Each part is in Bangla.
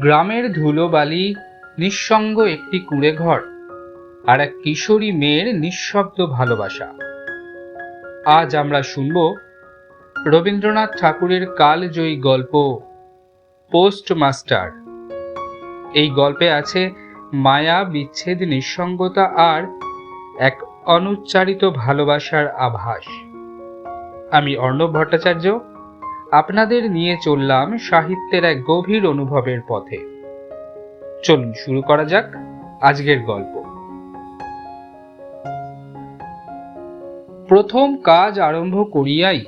গ্রামের ধুলোবালি নিঃসঙ্গ একটি কুঁড়ে ঘর আর এক কিশোরী মেয়ের নিঃশব্দ ভালোবাসা। আজ আমরা শুনব রবীন্দ্রনাথ ঠাকুরের কালজয়ী গল্প পোস্ট মাস্টার এই গল্পে আছে মায়া, বিচ্ছেদ, নিঃসঙ্গতা আর এক অনুচ্চারিত ভালোবাসার আভাস। আমি অর্ণব ভট্টাচার্য আপনাদের নিয়ে চললাম সাহিত্যের এক গভীর অনুভবের পথে। চলুন শুরু করা যাক আজকের গল্প। প্রথম কাজ আরম্ভ করিয়াই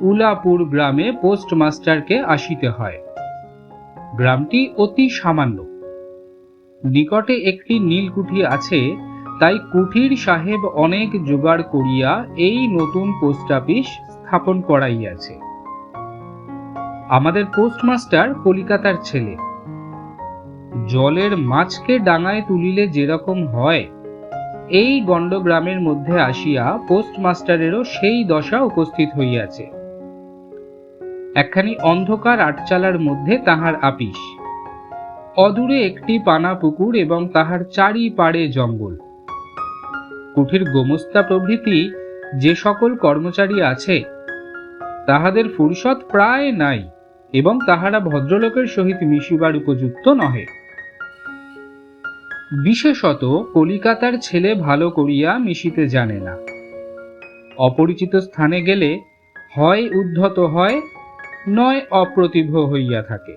উলাপুর গ্রামে পোস্টমাস্টারকে আসিতে হয়। গ্রামটি অতি সামান্য। নিকটে একটি নীলকুঠি আছে, তাই কুঠির সাহেব অনেক জোগাড় করিয়া এই নতুন পোস্ট অফিস স্থাপন করাইয়াছে। আমাদের পোস্টমাস্টার কলিকাতার ছেলে। জলের মাছকে ডাঙায় তুলিলে যেরকম হয়, এই গণ্ডগ্রামের মধ্যে আসিয়া পোস্টমাস্টারেরও সেই দশা উপস্থিত হইয়াছে। একখানি অন্ধকার আটচালার মধ্যে তাহার আপিস। অদূরে একটি পানা পুকুর এবং তাহার চারি পাড়ে জঙ্গল। কুঠির গোমস্তা প্রভৃতি যে সকল কর্মচারী আছে, তাহাদের ফুরসত প্রায় নাই। এবং তাহারা ভদ্রলোকের সহিত মিশিবার উপযুক্ত নহে। বিশেষত কলিকাতার ছেলে ভালো করিয়া মিশিতে জানে না। অপরিচিত স্থানে গেলে হয় উদ্ধত হয়, নয় অপ্রতিভ হইয়া থাকে।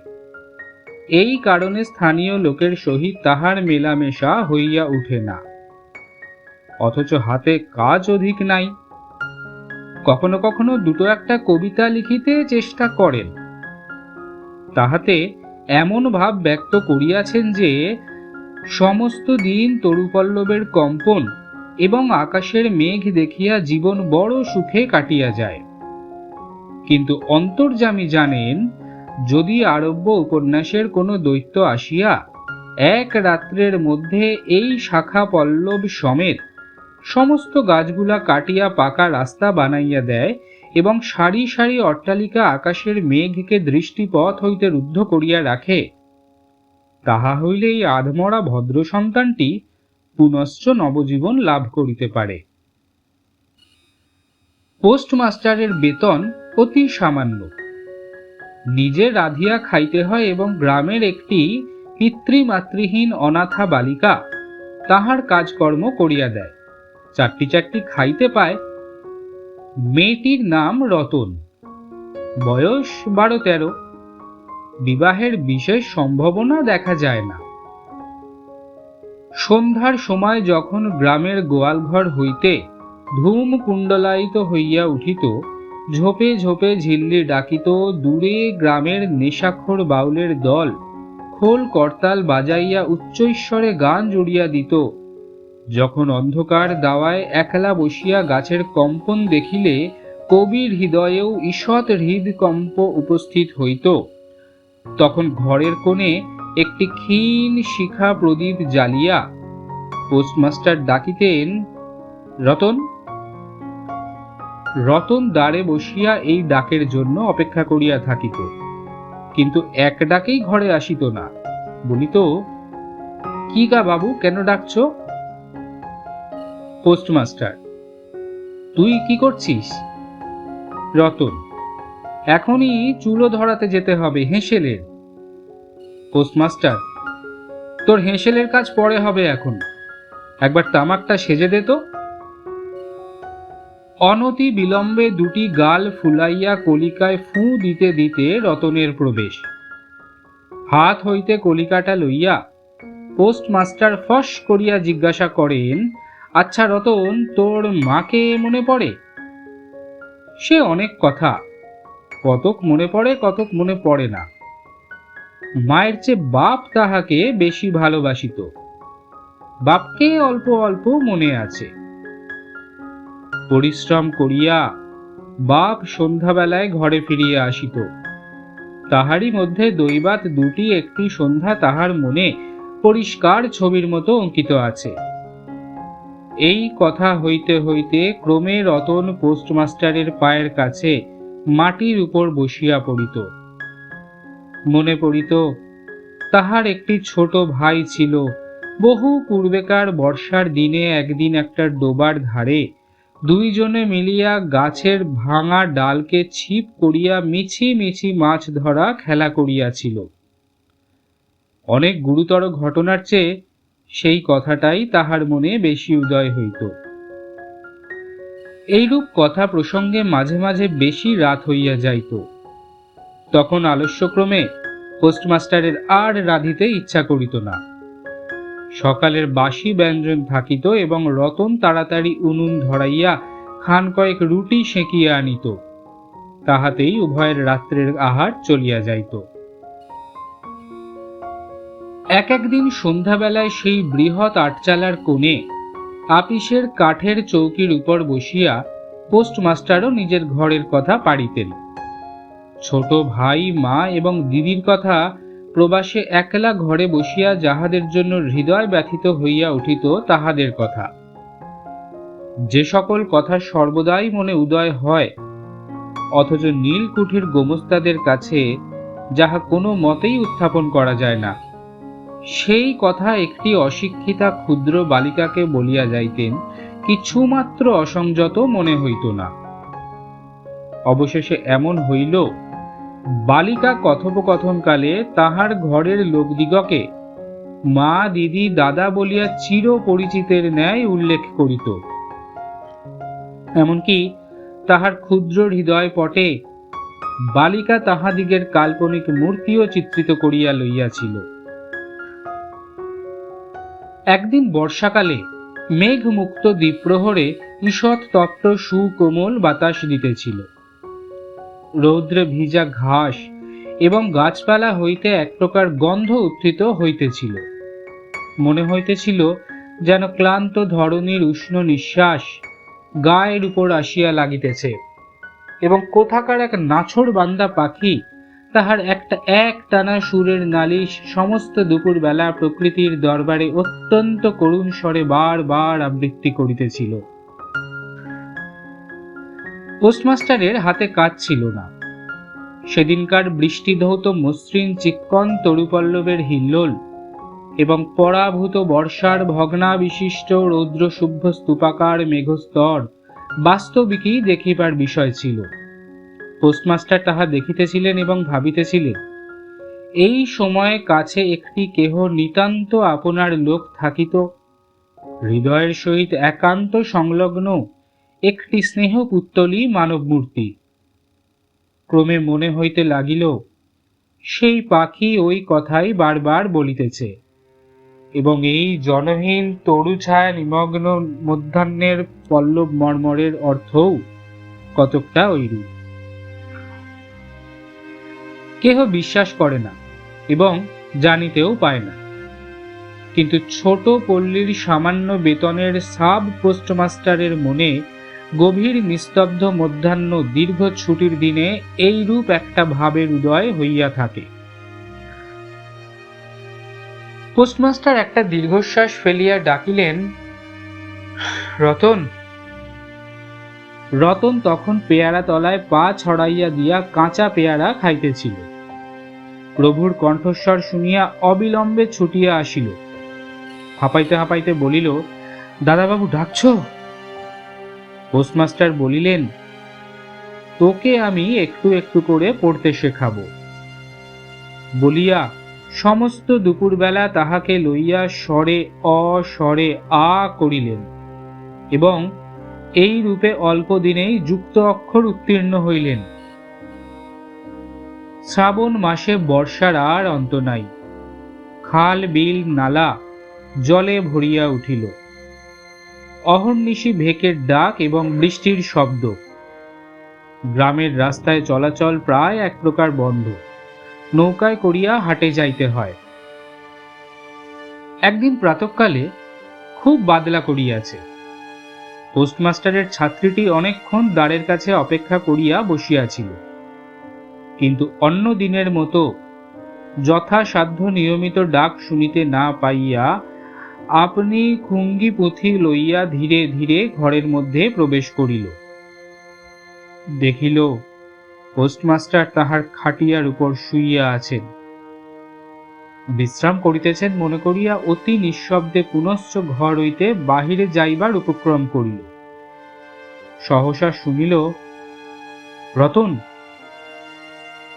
এই কারণে স্থানীয় লোকের সহিত তাহার মেলামেশা হইয়া উঠে না। অথচ হাতে কাজ অধিক নাই। কখনো কখনো দুটো একটা কবিতা লিখিতে চেষ্টা করেন। তাহাতে এমন ভাব ব্যক্ত করিয়াছেন যে, সমস্ত দিন তরুপল্লবের কম্পন এবং আকাশের মেঘ দেখিয়া জীবন বড় সুখে কাটিয়া যায়। কিন্তু অন্তর্যামী জানেন, যদি আরব্য উপন্যাসের কোনো দৈত্য আসিয়া, এক রাত্রের মধ্যে এই শাখা পল্লব সমেত সমস্ত গাছগুলা কাটিয়া পাকা রাস্তা বানাইয়া দেয় এবং সারি সারি অট্টালিকা আকাশের মেঘকে দৃষ্টিপথ হইতে রুদ্ধ করিয়া রাখে। তাহা হইলে এই আধমরা ভদ্র সন্তানটি পুনশ্চ নবজীবন লাভ করিতে পারে। পোস্টমাস্টারের বেতন অতি সামান্য। নিজে রাধিয়া খাইতে হয় এবং গ্রামের একটি পিতৃমাতৃহীন অনাথা বালিকা তাহার কাজকর্ম করিয়া দেয়। চারটি চারটি খাইতে পায় মেয়েটির নাম রতন। বয়স বারো তেরো। বিবাহের বিশেষ সম্ভাবনা দেখা যায় না। সন্ধ্যার সময় যখন গ্রামের গোয়ালঘর হইতে ধূম কুণ্ডলায়িত হইয়া উঠিত, ঝোপে ঝোপে ঝিল্লি ডাকিত দূরে গ্রামের নেশাখোর বাউলের দল খোল করতাল বাজাইয়া উচ্চৈশ্বরে গান জুড়িয়া দিত। যখন অন্ধকার দাওয়ায় একলা বসিয়া গাছের কম্পন দেখিলে কবির হৃদয়েও ঈষৎ হৃদকম্প উপস্থিত হইত। তখন ঘরের কোণে একটি ক্ষীণ শিখা প্রদীপ জ্বালিয়া পোস্টমাস্টার ডাকিতেন, রতন রতন দ্বারে বসিয়া এই ডাকের জন্য অপেক্ষা করিয়া থাকিত, কিন্তু এক ডাকেই ঘরে আসিত না। বলিত, কি গা বাবু, কেন ডাকছো? পোস্টমাস্টার। তুই কি করছিস? রতন, এখনই চুলো ধরাতে যেতে হবে হেঁসেলের। পোস্টমাস্টার, তোর হেঁসেলের কাজ পরে হবে এখন। একবার তামাকটা সেজে দে তো। অনতি বিলম্বে দুটি গাল ফুলাইয়া কলিকায় ফুঁ দিতে দিতে রতনের প্রবেশ। হাত হইতে কলিকাটা লইয়া পোস্টমাস্টার ফস করিয়া জিজ্ঞাসা করেন আচ্ছা রতন, তোর মাকে মনে পড়ে? সে অনেক কথা। কতক মনে পড়ে, কতক মনে পড়ে না। মায়ের চেয়ে বাপ তাহাকে বেশি ভালোবাসিত। বাপকে অল্প অল্প মনে আছে। পরিশ্রম করিয়া বাপ সন্ধ্যাবেলায় ঘরে ফিরিয়া আসিত। তাহারই মধ্যে দৈবাত দুটি একটি সন্ধ্যা তাহার মনে পরিষ্কার ছবির মতো অঙ্কিত আছে। এই কথা হইতে হইতে ক্রমে রতন পোস্টমাস্টারের পায়ের কাছে মাটির উপর বসিয়া পড়িত। মনে পড়িত, তাহার একটি ছোট ভাই ছিল। বহু পূর্বেকার বর্ষার দিনে একদিন একটা ডোবার ধারে দুইজনে মিলিয়া গাছের ভাঙা ডালকে ছিপ করিয়া মিছি মিছি মাছ ধরা খেলা করিয়াছিল। অনেক গুরুতর ঘটনার চেয়ে সেই কথাটাই তাহার মনে বেশি উদয় হইত। এইরূপ কথা প্রসঙ্গে মাঝে মাঝে বেশি রাত হইয়া যাইত। তখন আলস্যক্রমে পোস্টমাস্টারের আর রাঁধিতে ইচ্ছা করিত না। সকালের বাসি ব্যঞ্জন থাকিত এবং রতন তাড়াতাড়ি উনুন ধরাইয়া খান কয়েক রুটি সেঁকিয়া আনিত। তাহাতেই উভয়ের রাত্রের আহার চলিয়া যাইত। এক একদিন সন্ধ্যাবেলায় সেই বৃহৎ আটচালার কোণে আপিসের কাঠের চৌকির উপর বসিয়া পোস্টমাস্টারও নিজের ঘরের কথা পাড়িতেন। ছোট ভাই, মা এবং দিদির কথা প্রবাসে একলা ঘরে বসিয়া যাহাদের জন্য হৃদয় ব্যথিত হইয়া উঠিত তাহাদের কথা। যে সকল কথা সর্বদাই মনে উদয় হয়, অথচ নীলকুঠির গোমস্তাদের কাছে যাহা কোনো মতেই উত্থাপন করা যায় না। সেই কথা একটি অশিক্ষিতা ক্ষুদ্র বালিকাকে বলিয়া যাইতেন, কিছুমাত্র অসংযত মনে হইত না। অবশেষে এমন হইল, বালিকা কথোপকথনকালে তাহার ঘরের লোকদিগকে মা, দিদি, দাদা বলিয়া চির পরিচিতের ন্যায় উল্লেখ করিত। এমনকি তাহার ক্ষুদ্র হৃদয় পটে বালিকা তাহাদিগের কাল্পনিক মূর্তিও চিত্রিত করিয়া লইয়াছিল। একদিন বর্ষাকালে মেঘমুক্ত দ্বীপ্রহরে ঈষৎ তপ্ত সুকোমল বাতাস দিতেছিল। রৌদ্রে ভিজা ঘাস এবং গাছপালা হইতে এক প্রকার গন্ধ উত্থিত হইতেছিল। মনে হইতেছিল যেন ক্লান্ত ধরনের উষ্ণ নিঃশ্বাস গায়ের উপর আসিয়া লাগিতেছে এবং কোথাকার এক নাছর বান্দা পাখি তাহার একটা এক টানা সুরের নালিশ সমস্ত দুপুরবেলা প্রকৃতির দরবারে অত্যন্ত করুণ স্বরে বার বার আবৃত্তি করিতেছিল। পোস্টমাস্টারের হাতে কাজ ছিল না। সেদিনকার বৃষ্টিধৌত মসৃণ চিক্কন তরুপল্লবের হিল্লোল এবং পরাভূত বর্ষার ভগ্না ভগ্নাবিশিষ্ট রৌদ্রশুভ্য স্তূপাকার মেঘস্তর বাস্তবিকই দেখিবার বিষয় ছিল। পোস্টমাস্টার তাহা দেখিতেছিলেন এবং ভাবিতেছিলেন, এই সময়ে কাছে একটি কেহ নিতান্ত আপনার লোক থাকিত। হৃদয়ের সহিত একান্ত সংলগ্ন একটি স্নেহ পুত্তলি মানব মূর্তি ক্রমে মনে হইতে লাগিল, সেই পাখি ওই কথাই বারবার বলিতেছে। এবং এই জনহীন তরু ছায়া নিমগ্ন মধ্যাহ্নের পল্লব মর্মরের অর্থও কতকটা ঐরূপ। কেহ বিশ্বাস করে না এবং জানিতেও পায় না। কিন্তু ছোট পল্লীর সামান্য বেতনের সাব পোস্টমাস্টারের মনে গভীর নিস্তব্ধ মধ্যাহ্ন দীর্ঘ ছুটির দিনে এইরূপ একটা ভাবের উদয় হইয়া থাকে। পোস্টমাস্টার একটা দীর্ঘশ্বাস ফেলিয়া ডাকিলেন, রতন। রতন তখন পেয়ারা তলায় পা ছড়াইয়া দিয়া কাঁচা পেয়ারা খাইতেছিল। প্রভুর কণ্ঠস্বর শুনিয়া অবিলম্বে ছুটিয়া আসিল। হাঁপাইতে হাঁপাইতে বলিল, দাদাবাবু, ডাকছ? পোস্টমাস্টার বলিলেন, তোকে আমি একটু একটু করে পড়তে শেখাবো। বলিয়া সমস্ত দুপুরবেলা তাহাকে লইয়া স্বরে অ, স্বরে আ করিলেন এবং এই রূপে অল্প দিনেই যুক্ত অক্ষর উত্তীর্ণ হইলেন। শ্রাবণ মাসে বর্ষার আর অন্ত নাই। খাল, বিল, নালা জলে ভরিয়া উঠিল। অহর্নিশি ভেকের ডাক এবং বৃষ্টির শব্দ। গ্রামের রাস্তায় চলাচল প্রায় এক প্রকার বন্ধ। নৌকায় করিয়া হাটে যাইতে হয়। একদিন প্রাতকালে খুব বাদলা করিয়াছে। পোস্টমাস্টারের ছাত্রীটি অনেকক্ষণ দ্বারের কাছে অপেক্ষা করিয়া বসিয়াছিল। কিন্তু অন্য দিনের মতো যথাসাধ্য নিয়মিত ডাক শুনিতে না পাইয়া আপনি খুঙ্গি পুঁথি লইয়া ধীরে ধীরে ঘরের মধ্যে প্রবেশ করিল। দেখিল, পোস্টমাস্টার তাহার খাটিয়ার উপর শুইয়া আছেন। বিশ্রাম করিতেছেন মনে করিয়া অতি নিঃশব্দে পুনশ্চ ঘর হইতে বাহিরে যাইবার উপক্রম করিল। সহসা শুনিল, রতন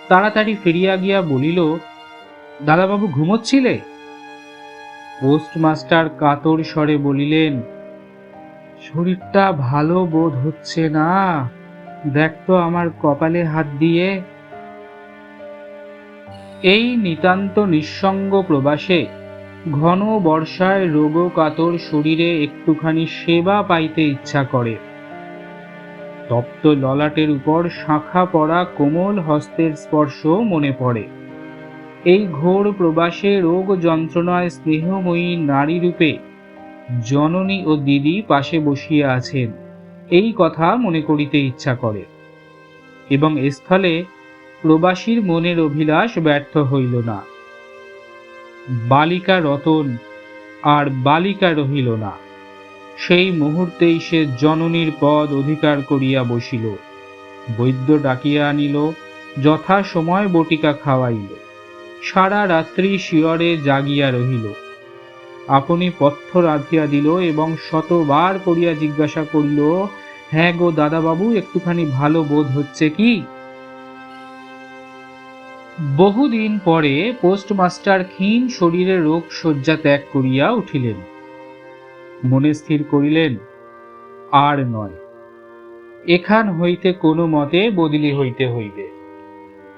তাড়াতাড়ি ফিরিয়া গিয়া বলিল, দাদাবাবু ঘুমোচ্ছিলে? পোস্টমাস্টার কাতর স্বরে বলিলেন, শরীরটা ভালো বোধ হচ্ছে না। দেখ তো আমার কপালে হাত দিয়ে। এই নিতান্ত নিঃসঙ্গ প্রবাসে ঘন বর্ষায় রোগ কাতর শরীরে একটুখানি সেবা পাইতে ইচ্ছা করে। তপ্ত ললাটের উপর শাখা পড়া কোমল হস্তের স্পর্শ মনে পড়ে। এই ঘোর প্রবাসে রোগ যন্ত্রণায় স্নেহময়ী নারী রূপে জননী ও দিদি পাশে বসিয়া আছেন, এই কথা মনে করিতে ইচ্ছা করে। এবং স্থলে প্রবাসীর মনের অভিলাষ ব্যর্থ হইল না। বালিকা রতন আর বালিকা রহিল না। সেই মুহূর্তেই সে জননীর পদ অধিকার করিয়া বসিল। বৈদ্য ডাকিয়া আনিল, যথা সময় বটিকা খাওয়াইল। সারা রাত্রি শিয়রে জাগিয়া রহিল। আপনি পথ্য রাধিয়া দিল এবং শতবার করিয়া জিজ্ঞাসা করিল হ্যাঁ গো দাদাবাবু, একটুখানি ভালো বোধ হচ্ছে কি? বহুদিন পরে পোস্টমাস্টার ক্ষীণ শরীরে রোগ শয্যা ত্যাগ করিয়া উঠিলেন। মনে স্থির করিলেন, আর নয়। এখান হইতে কোনো মতে বদলি হইতে হইবে।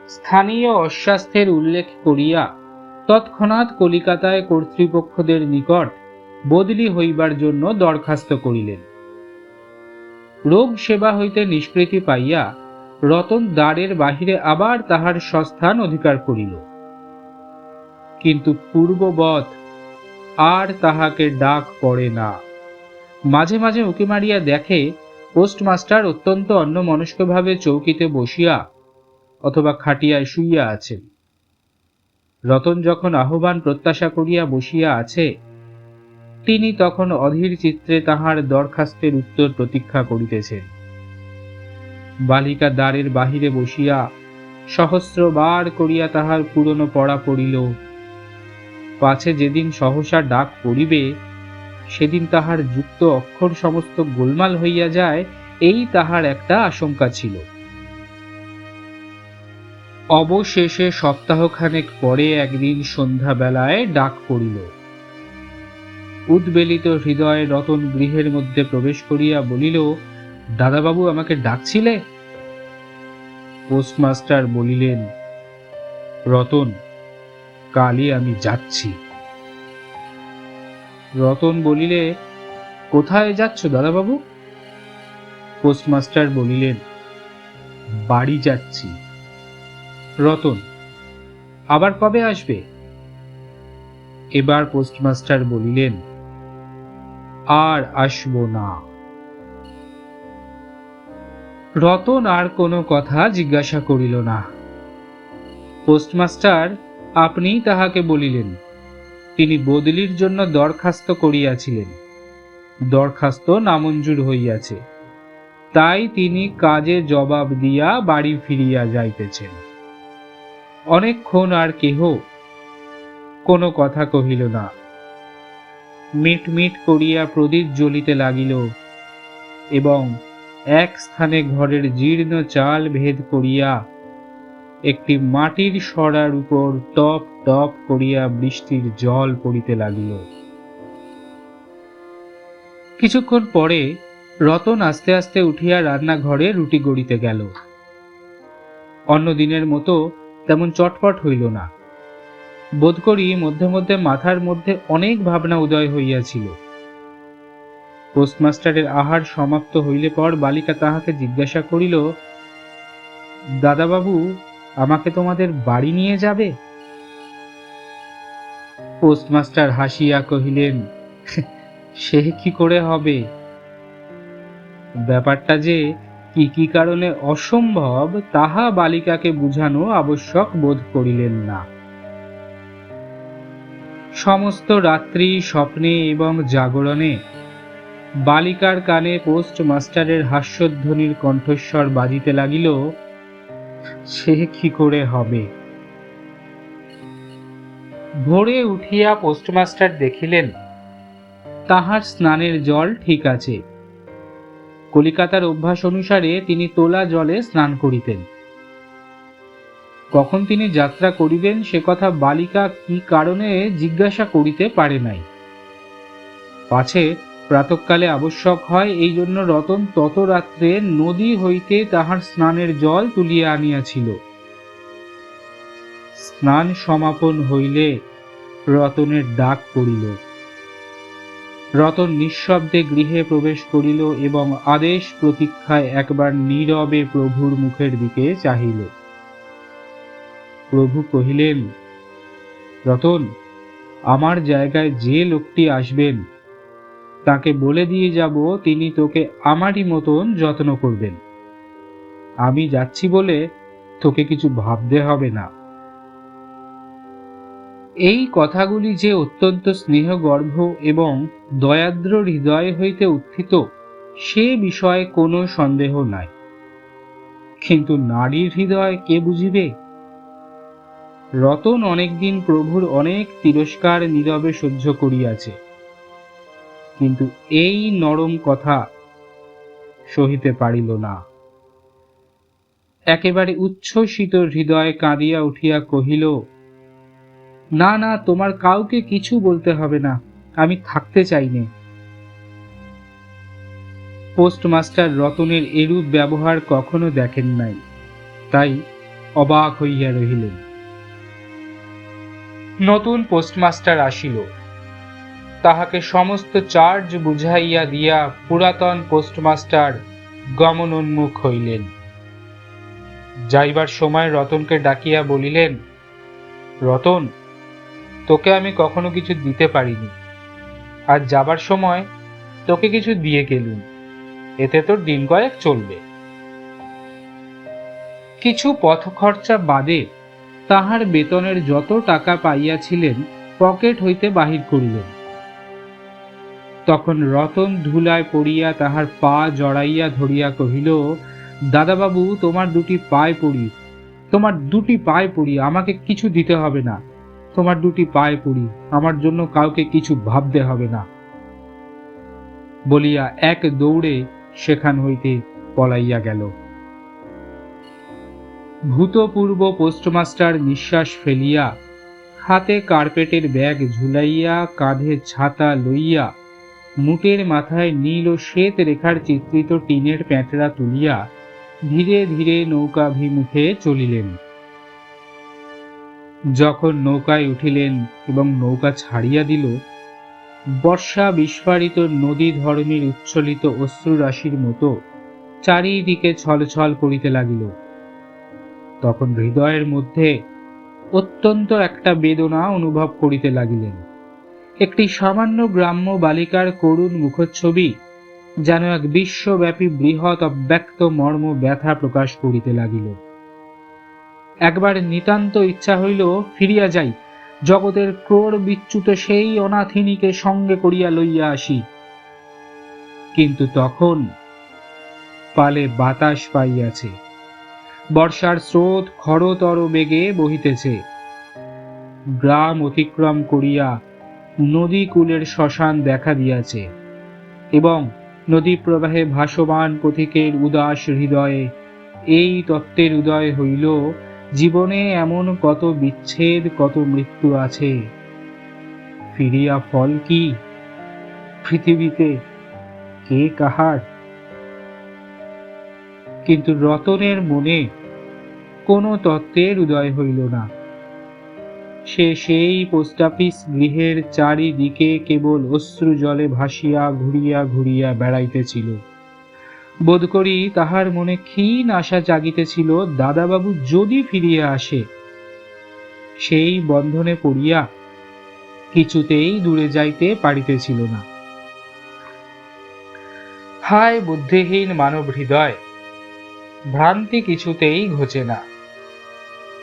স্থানীয় অস্বাস্থ্যের উল্লেখ করিয়া তৎক্ষণাৎ কলিকাতায় কর্তৃপক্ষদের নিকট বদলি হইবার জন্য দরখাস্ত করিলেন। রোগ সেবা হইতে নিষ্কৃতি পাইয়া রতন দ্বারের বাহিরে আবার তাহার সস্থান অধিকার করিল। কিন্তু পূর্ববৎ আর তাহাকে ডাক পড়ে না। মাঝে মাঝে উকি মারিয়া দেখে পোস্টমাস্টার অত্যন্ত অন্যমনস্কভাবে চৌকিতে বসিয়া অথবা খাটিয়ায় শুইয়া আছেন। রতন যখন আহ্বান প্রত্যাশা করিয়া বসিয়া আছে, তিনি তখন অধীর চিত্রে তাহার দরখাস্তের উত্তর প্রতীক্ষা করিতেছেন। বালিকা দ্বারের বাহিরে বসিয়া সহস্রবার করিয়া তাহার পুরনো পড়া পড়িল পাছে যেদিন সহসা ডাক পড়িবে, সেদিন তাহার যুক্ত অক্ষর সমস্ত গোলমাল হইয়া যায়, এই তাহার একটা আশঙ্কা ছিল। অবশেষে সপ্তাহখানেক পরে একদিন সন্ধ্যাবেলায় ডাক পড়িল। উদ্বেলিত হৃদয়ে রতন গৃহের মধ্যে প্রবেশ করিয়া বলিল, দাদাবাবু আমাকে ডাকছিলে? পোস্টমাস্টার বলিলেন, রতন কালই আমি যাচ্ছি। রতন বলিলে, কোথায় যাচ্ছ দাদাবাবু? পোস্টমাস্টার বলিলেন, বাড়ি যাচ্ছি। রতন, আবার কবে আসবে? এবার পোস্টমাস্টার বলিলেন, আর আসব না। রতন আর কোনো কথা জিজ্ঞাসা করিল না। পোস্টমাস্টার আপনিই তাহাকে বলিলেন। তিনি বদলির জন্য দরখাস্ত করিয়াছিলেন। দরখাস্ত নামঞ্জুর হইয়াছে। তাই তিনি কাজে জবাব দিয়া বাড়ি ফিরিয়া যাইতেছেন। অনেকক্ষণ আর কেহ কোনো কথা কহিল না। মিট মিট করিয়া প্রদীপ জ্বলিতে লাগিল এবং এক স্থানে ঘরের জীর্ণ চাল ভেদ করিয়া একটি মাটির সরার উপর টপ টপ করিয়া বৃষ্টির জল পড়িতে লাগিল। কিছুক্ষণ পরে রতন আস্তে আস্তে উঠিয়া রান্নাঘরে রুটি গড়িতে গেল। অন্য দিনের মতো তেমন চটপট হইল না। বোধ করি মধ্যে মধ্যে মাথার মধ্যে অনেক ভাবনা উদয় হইয়াছিল। পোস্টমাস্টারের আহার সমাপ্ত হইলে পর বালিকা তাহাকে জিজ্ঞাসা করিল, দাদাবাবু আমাকে তোমাদের বাড়ি নিয়ে যাবে? পোস্টমাস্টার হাসিয়া কহিলেন, সে কি করে হবে? ব্যাপারটা যে কি কি কারণে অসম্ভব, তাহা বালিকাকে বুঝানো আবশ্যক বোধ করিলেন না। সমস্ত রাত্রি স্বপ্নে এবং জাগরণে বালিকার কানে পোস্ট মাস্টারের হাস্যধ্বনির কণ্ঠস্বর বাজিতে লাগিল সে কি করে হবে? ভোরে উঠিয়া পোস্টমাস্টার দেখিলেন, তাহার স্নানের জল ঠিক আছে। কলিকাতার অভ্যাস অনুসারে তিনি তোলা জলে স্নান করিতেন। কখন তিনি যাত্রা করিবেন সে কথা বালিকা কি কারণে জিজ্ঞাসা করিতে পারে নাই। পাছে প্রাতকালে আবশ্যক হয়, এই জন্য রতন তত রাত্রে নদী হইতে তাহার স্নানের জল তুলিয়া আনিয়াছিল। স্নান সমাপন হইলে রতনের ডাক পড়িল। রতন নিঃশব্দে গৃহে প্রবেশ করিল এবং আদেশ প্রতীক্ষায় একবার নীরবে প্রভুর মুখের দিকে চাহিল। প্রভু কহিলেন, রতন, আমার জায়গায় যে লোকটি আসবেন তাকে বলে দিয়ে যাব, তিনি তোকে আমারই মতন যত্ন করবেন। আমি যাচ্ছি বলে তোকে কিছু ভাবতে হবে না। এই কথাগুলি যে অত্যন্ত স্নেহগর্ভ এবং দয়াদ্র হৃদয় হইতে উত্থিত, সে বিষয়ে কোনো সন্দেহ নাই। কিন্তু নারীর হৃদয় কে বুঝিবে? রতন অনেকদিন প্রভুর অনেক তিরস্কার নীরবে সহ্য করিয়াছে। কিন্তু এই নরম কথা সহিতে পারিল না। একেবারে উচ্ছ্বসিত হৃদয়ে কাঁদিয়া উঠিয়া কহিল, না না, তোমার কাউকে কিছু বলতে হবে না, আমি থাকতে চাইনে পোস্টমাস্টার রতনের এরূপ ব্যবহার কখনো দেখেন নাই, তাই অবাক হইয়া রহিলেন। নতুন পোস্টমাস্টার আসিল। তাহাকে সমস্ত চার্জ বুঝাইয়া দিয়া পুরাতন পোস্টমাস্টার গমনোন্মুখ হইলেন। যাইবার সময় রতনকে ডাকিয়া বলিলেন, রতন, তোকে আমি কখনো কিছু দিতে পারিনি। আর যাবার সময় তোকে কিছু দিয়ে গেলুম। এতে তোর দিন কয়েক চলবে। কিছু পথ খরচা বাদে তাহার বেতনের যত টাকা পাইয়াছিলেন, পকেট হইতে বাহির করিলেন। তখন রতন ধুলায় পড়িয়া তাহার পা জড়াইয়া ধরিয়া কহিল, দাদাবাবু, তোমার দুটি পায়ে পড়ি। তোমার দুটি পায়ে পড়ি, আমাকে কিছু দিতে হবে না। তোমার দুটি পায়ে পড়ি, আমার জন্য কাউকে কিছু ভাবতে হবে না। বলিয়া এক দৌড়ে সেখান হইতে পলাইয়া গেল। ভূতপূর্ব পোস্টমাস্টার নিঃশ্বাস ফেলিয়া হাতে কার্পেটের ব্যাগ ঝুলাইয়া কাঁধে ছাতা লইয়া মুটের মাথায় নীল ও শ্বেত রেখার চিত্রিত টিনের প্যাঁটরা তুলিয়া ধীরে ধীরে নৌকাভিমুখে চলিলেন। যখন নৌকায় উঠিলেন এবং নৌকা ছাড়িয়া দিল, বর্ষা বিস্ফারিত নদী ধরনের উচ্ছলিত অশ্রুরাশির মতো চারিদিকে ছলছল করিতে লাগিল। তখন হৃদয়ের মধ্যে অত্যন্ত একটা বেদনা অনুভব করিতে লাগিলেন। একটি সামান্য গ্রাম্য বালিকার করুণ মুখচ্ছবি, যেন এক বিশ্বব্যাপী বৃহৎ অব্যক্ত মর্ম ব্যথা প্রকাশ করিতে লাগিল। একবার নিতান্ত ইচ্ছা হইল ফিরিয়া যাই, জগতের ক্রোর বিচ্যুত সেই অনাথিনীকে সঙ্গে করিয়া লইয়া আসি। কিন্তু তখন পালে বাতাস পাইয়াছে, বর্ষার স্রোত খরতর বেগে বহিতেছে। গ্রাম অতিক্রম করিয়া নদী কূলের শ্মশান দেখা দিয়াছে এবং নদী প্রবাহে ভাসমান পথিকের উদাস হৃদয়ে এই তত্ত্বের উদয় হইল, জীবনে এমন কত বিচ্ছেদ, কত মৃত্যু আছে। ফিরিয়া ফল কি? পৃথিবীতে কে কাহার? কিন্তু রতনের মনে কোনো তত্ত্বের উদয় হইল না। সে সেই পোস্ট অফিস গৃহের চারিদিকে কেবল অশ্রু জলে ভাসিয়া ঘুরিয়া ঘুরিয়া বেড়াইতেছিল। বোধ করি তাহার মনে ক্ষীণ আশা জাগিতেছিল, দাদাবাবু যদি ফিরিয়া আসে, সেই বন্ধনে পড়িয়া কিছুতেই দূরে যাইতে পারিতেছিল না। হায় বুদ্ধিহীন মানব হৃদয়, ভ্রান্তি কিছুতেই ঘোচে না।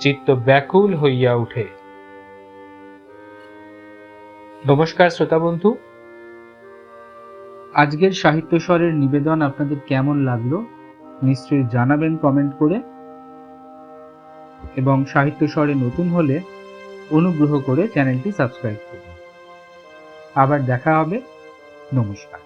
চিত্ত ব্যাকুল হইয়া উঠে। নমস্কার শ্রোতা বন্ধু। আজকের সাহিত্য স্বরের নিবেদন আপনাদের কেমন লাগল নিশ্চয়ই জানাবেন কমেন্ট করে। এবং সাহিত্য স্বরে নতুন হলে অনুগ্রহ করে চ্যানেলটি সাবস্ক্রাইব করুন। আবার দেখা হবে। নমস্কার।